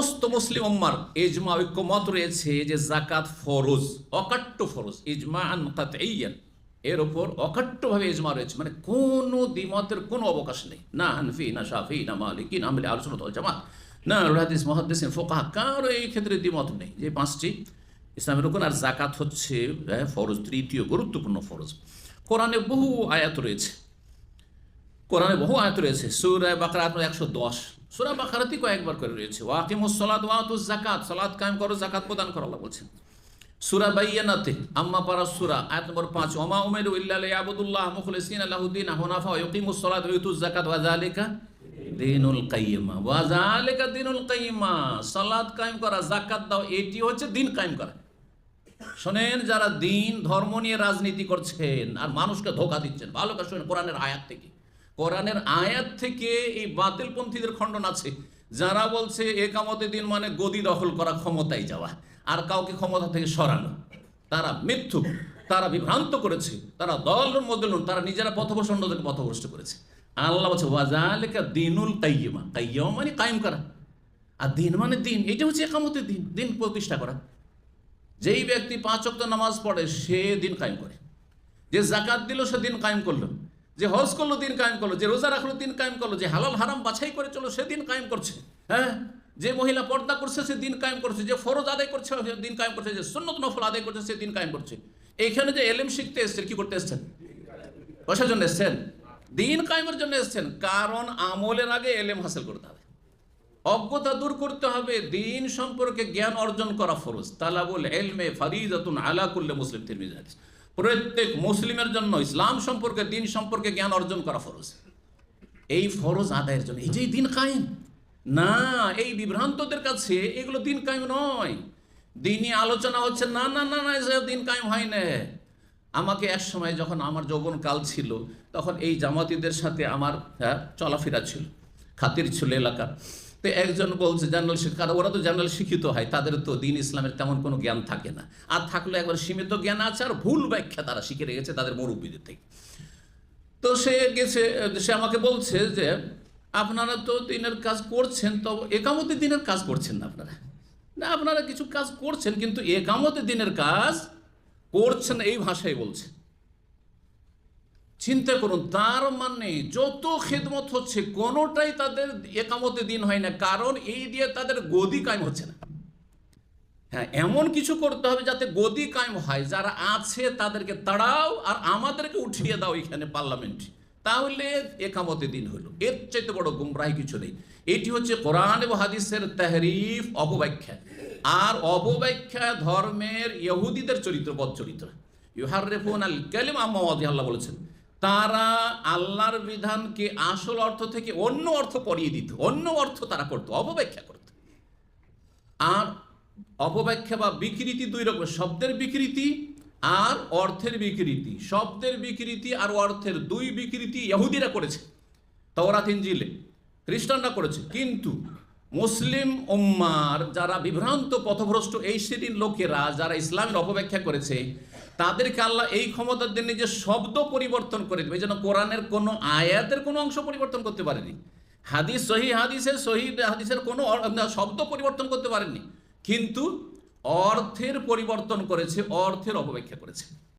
সমস্ত মুসলিম উম্মার ইজমা ঐক্যমত রয়েছে যে জাকাত ফরজ অকাট্য ফরজ ইজমা আন কাতঈয়ান এর ওপর অকাট্যভাবে ইজমা রয়েছে মানে কোনো দ্বিমতের কোনো অবকাশ নেই। না হানফি না শাফি না মালিকি না আমিলে আলোচনা জামাত। না হাদিস মহাদ্দিস ফোকাহ কারও এই ক্ষেত্রে দ্বিমত নেই। যে পাঁচটি ইসলামের রকম আর জাকাত হচ্ছে আহ, ফরজ তৃতীয় গুরুত্বপূর্ণ ফরজ। কোরআনে বহু আয়াত রয়েছে। কোরআনে বহু আয়াত রয়েছে সুরায় বাকারা একশো দশ। সুরা বাকারাতি কয়েকবার করে রয়েছে। ওয়াকিমুস সলাত ওয়াতুস জাকাত সালাত কায়েম করো জাকাত প্রদান করো, আল্লাহ বলছেন। সুরা বাইয়ানাতে, আম্মা পারা সুরা, আয়াত নম্বর পাঁচ ওমা উমের ইল্লা ইয়াবুদুল্লাহ মুখলিসিন আলাহুদ্দিন হুনাফা ওয়াকিমুস সলাত ওয়াতুস জাকাত ওয়া যালিকা দিনুল কাইয়্যিমা ওয়া যালিকা দিনুল কাইয়্যিমা সালাত কায়েম করা জাকাত দাও, এটি হচ্ছে দিন কায়েম করা। শোনেন, যারা দিন, ধর্ম নিয়ে রাজনীতি করছেন, আর মানুষকে ধোকা দিচ্ছেন, ভালো করে শোনেন কোরআনের আয়াত থেকে। কোরআনের আয়াত থেকে এই বাতিলপন্থীদের খণ্ডন আছে। যারা বলছে একামতে দিন মানে গদি দখল করা ক্ষমতায় যাওয়া, আর কাউকে ক্ষমতা থেকে সরানো। তারা মিথ্যু তারা বিভ্রান্ত করেছে, তারা দল মদল তারা নিজেরা পথভ্রষ্ট অন্যদেরকে পথভ্রষ্ট করেছে। আল্লাহ বলছে ওয়াজালিকা দিনুল কাইয়িমা কাইয়িমা মানে কায়েম করা। আর দিন মানে দিন, এটা হচ্ছে একামতের দিন দিন প্রতিষ্ঠা করা। যেই ব্যক্তি পাঁচ অক্ত নামাজ পড়ে, সে দিন কায়েম করে। যে জাকাত দিল, সে দিন কায়েম করল। যে হজ করল, দিন কায়েম করল, যে রোজা রাখল, দিন কায়েম করল, যে হালাল হারাম বাছাই করে চলো সে দিন কায়েম করছে। হ্যাঁ? যে মহিলা পর্দা করছে, সে দিন কায়েম করছে। যে ফরজ আদায় করছে দিন কায়েম করছে। যে সুন্নত নফল আদায় করছে, সে দিন কায়েম করছে। এইখানে যে এলেম শিখতে এসছেন, কি করতে এসছেন? পয়সার জন্য এসছেন? দিন কায়েমের জন্য এসছেন। কারণ আমলের আগে এলেম হাসিল করতে হবে। অজ্ঞতা দূর করতে হবে। দিন সম্পর্কে জ্ঞান অর্জন করা ফরজ। তালাবুল এলমে ফারিদাতুন কুল্লে মুসলিম, তিরমিজি হাদিস। প্রত্যেক মুসলিমের জন্য ইসলাম সম্পর্কে দিন সম্পর্কে জ্ঞান অর্জন করা ফরজ। এই ফরজ আদায়ের জন্য। এই যে দিন কায়েম। না এই বিভ্রান্তদের কাছে এগুলো দিন কায়েম নয়। দিনই আলোচনা হচ্ছে না না না না দিন কায়েম হয় না। আমাকে এক সময় যখন আমার যৌবন কাল ছিল তখন এই জামাতিদের সাথে আমার হ্যাঁ, চলাফেরা ছিল। খাতির ছিল এলাকার। তো একজন বলছে জেনারেল শিক্ষা ওরা তো জেনারেল শিক্ষিত হয়, তাদের তো দিন ইসলামের তেমন কোনো জ্ঞান থাকে না। আর থাকলে একবার সীমিত জ্ঞান আছে আর ভুল ব্যাখ্যা তারা শিখে রেখেছে তাদের মুরব্বীদের থেকে। তো সে গেছে, সে আমাকে বলছে যে, আপনারা তো দিনের কাজ করছেন, তো একামতে দিনের কাজ করছেন না আপনারা। না, আপনারা কিছু কাজ করছেন, কিন্তু একামতে দিনের কাজ করছেন এই ভাষায় বলছে। চিন্তা করুন, তার মানে যত খেদমত হচ্ছে, কোনোটাই তাদের একামতে দিন হয় না, কারণ এই দিয়ে তাদের গদি কায়েম হচ্ছে না। হ্যাঁ এমন কিছু করতে হবে যাতে গদি কায়েম হয়, যারা আছে তাদেরকে তাড়াও আর আমাদেরকে উঠিয়ে দাও এখানে পার্লামেন্ট। তাহলে একামতে দিন হলো। এর চাইতে বড় গুমরাহি কিছু নেই। এটি হচ্ছে কোরআন এবং হাদিসের তেহরিফ, অপব্যাখ্যা। আর অপব্যাখ্যা ধর্মের ইহুদিদের চরিত্র বদ চরিত্র ইউহার রেফুন আল কালিম আম্মাদি আল্লাহ বলেছেন তারা আল্লাহর বিধানকে আসল অর্থ থেকে অন্য অর্থ পরিয়ে দিত, অন্য অর্থ তারা করতো, অপব্যাখ্যা করত। আর অপব্যাখ্যা বা বিকৃতি দুই রকম, শব্দের বিকৃতি আর অর্থের বিকৃতি। শব্দের বিকৃতি আর অর্থের দুই বিকৃতি ইহুদিরা করেছে, তওরাত, ইনজিলে। খ্রিস্টানরা করেছে। কিন্তু মুসলিম উম্মার যারা বিভ্রান্ত, পথভ্রষ্ট, এই শ্রেণির লোকেরা যারা ইসলামের অপব্যাখ্যা করেছে, তাদেরকে আল্লাহ এই ক্ষমতার দিন যে শব্দ পরিবর্তন করে দেবে। এই জন্য কোরআনের কোনো আয়াতের কোনো অংশ পরিবর্তন করতে পারেনি। হাদিস সহি হাদিসের সহি হাদিসের কোনো শব্দ পরিবর্তন করতে পারেননি কিন্তু অর্থের পরিবর্তন করেছে, অর্থের অপব্যাখ্যা করেছে।